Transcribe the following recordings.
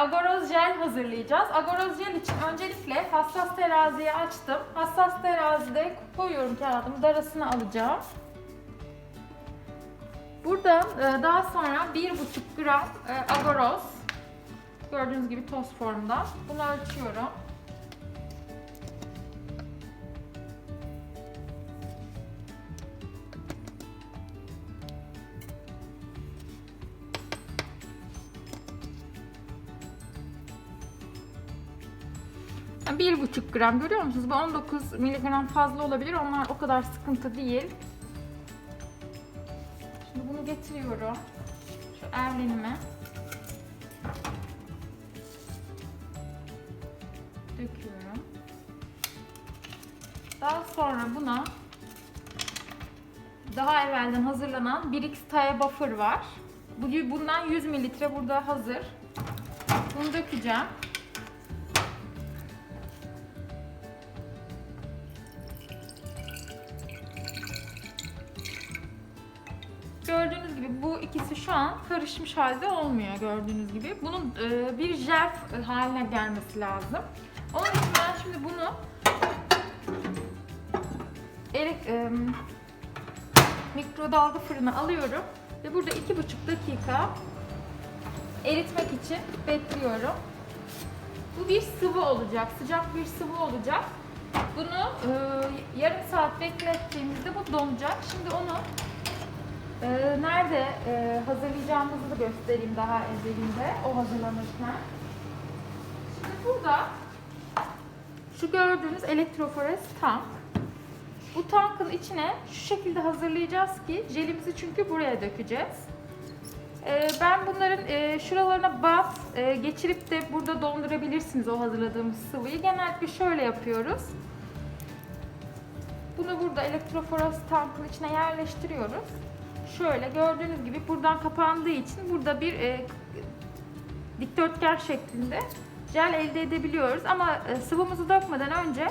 agoroz jel hazırlayacağız. Agoroz jel için öncelikle hassas teraziyi açtım. Hassas terazide koyuyorum kağıdımı, darasını alacağım. Buradan e, daha sonra 1,5 gram e, agoroz, gördüğünüz gibi toz formda. Bunu ölçüyorum. Bir buçuk gram görüyor musunuz? Bu 19 miligram fazla olabilir. Onlar o kadar sıkıntı değil. Şimdi bunu getiriyorum. Şu erlenime. Döküyorum. Daha sonra buna daha evvelden hazırlanan 1x Taya Buffer var. Bu- Bundan 100 mililitre burada hazır. Bunu dökeceğim. Gördüğünüz gibi bu ikisi şu an karışmış halde olmuyor gördüğünüz gibi. Bunun e, bir jel haline gelmesi lazım. Onun için ben şimdi bunu elek, e, mikrodalga fırına alıyorum ve burada iki buçuk dakika eritmek için bekliyorum. Bu bir sıvı olacak, sıcak bir sıvı olacak. Bunu e, yarım saat beklettiğimizde bu donacak. Şimdi onu ee, nerede e, hazırlayacağımızı da göstereyim daha ezelinde o hazırlanırken. Şimdi burada şu gördüğünüz elektroforez tank. Bu tankın içine şu şekilde hazırlayacağız ki jelimizi çünkü buraya dökeceğiz. Ee, ben bunların e, şuralarına bant e, geçirip de burada dondurabilirsiniz o hazırladığımız sıvıyı. Genellikle şöyle yapıyoruz. Bunu burada elektroforez tankın içine yerleştiriyoruz şöyle gördüğünüz gibi buradan kapandığı için burada bir e, dikdörtgen şeklinde jel elde edebiliyoruz. Ama e, sıvımızı dökmeden önce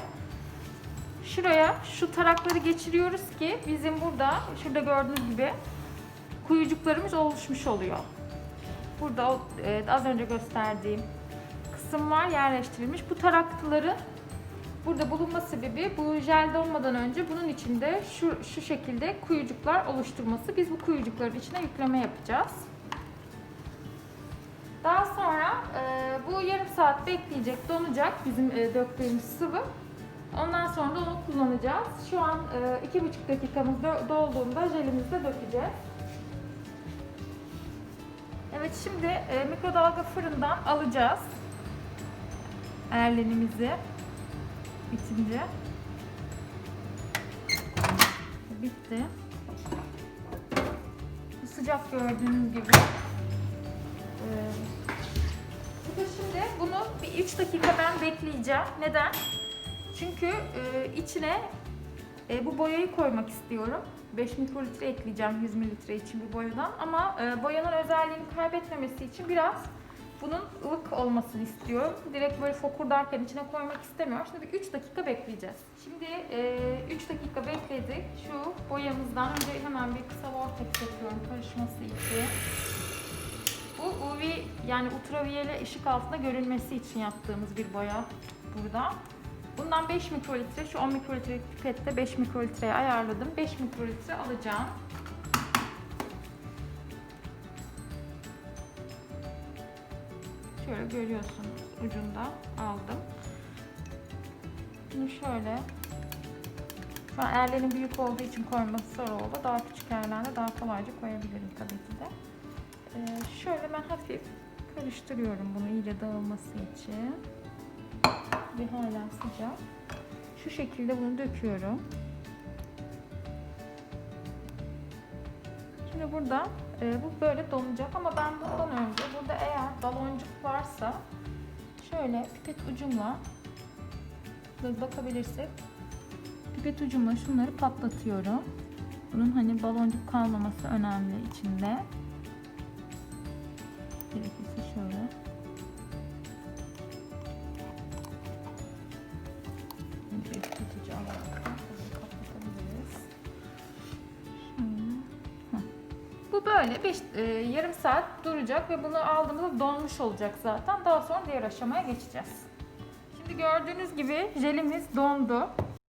şuraya şu tarakları geçiriyoruz ki bizim burada şurada gördüğünüz gibi kuyucuklarımız oluşmuş oluyor. Burada e, az önce gösterdiğim kısım var yerleştirilmiş. Bu tarakları Burada bulunma sebebi bu jel donmadan önce bunun içinde şu, şu şekilde kuyucuklar oluşturması. Biz bu kuyucukların içine yükleme yapacağız. Daha sonra e, bu yarım saat bekleyecek, donacak bizim e, döktüğümüz sıvı. Ondan sonra da onu kullanacağız. Şu an e, iki buçuk dakikamız do- dolduğunda jelimizi de dökeceğiz. Evet şimdi e, mikrodalga fırından alacağız erlenimizi bitince. Bitti. Bu sıcak gördüğünüz gibi. Ee, burada şimdi bunu bir 3 dakika ben bekleyeceğim. Neden? Çünkü e, içine e, bu boyayı koymak istiyorum. 5 mikrolitre ekleyeceğim 100 mililitre için bu boyadan. Ama e, boyanın özelliğini kaybetmemesi için biraz bunun ılık olmasını istiyorum. Direkt böyle fokurdarken içine koymak istemiyorum. Şimdi bir 3 dakika bekleyeceğiz. Şimdi 3 dakika bekledik. Şu boyamızdan önce hemen bir kısa vortex yapıyorum karışması için. Bu UV yani ultraviyole ışık altında görünmesi için yaptığımız bir boya burada. Bundan 5 mikrolitre, şu 10 mikrolitre pipette 5 mikrolitreye ayarladım. 5 mikrolitre alacağım. Şöyle görüyorsunuz ucunda aldım. Şimdi şöyle an erlerin büyük olduğu için koyması zor oldu. Daha küçük erlerle daha kolayca koyabilirim tabii ki de. Ee, şöyle ben hafif karıştırıyorum bunu iyice dağılması için. Bir hala sıcak. Şu şekilde bunu döküyorum. Şimdi burada e, bu böyle donacak ama ben varsa şöyle pipet ucumla bakabilirsek pipet ucumla şunları patlatıyorum. Bunun hani baloncuk kalmaması önemli içinde. Gerekirse şöyle. Bu böyle beş, e, yarım saat duracak ve bunu aldığımızda donmuş olacak zaten. Daha sonra diğer aşamaya geçeceğiz. Şimdi gördüğünüz gibi jelimiz dondu.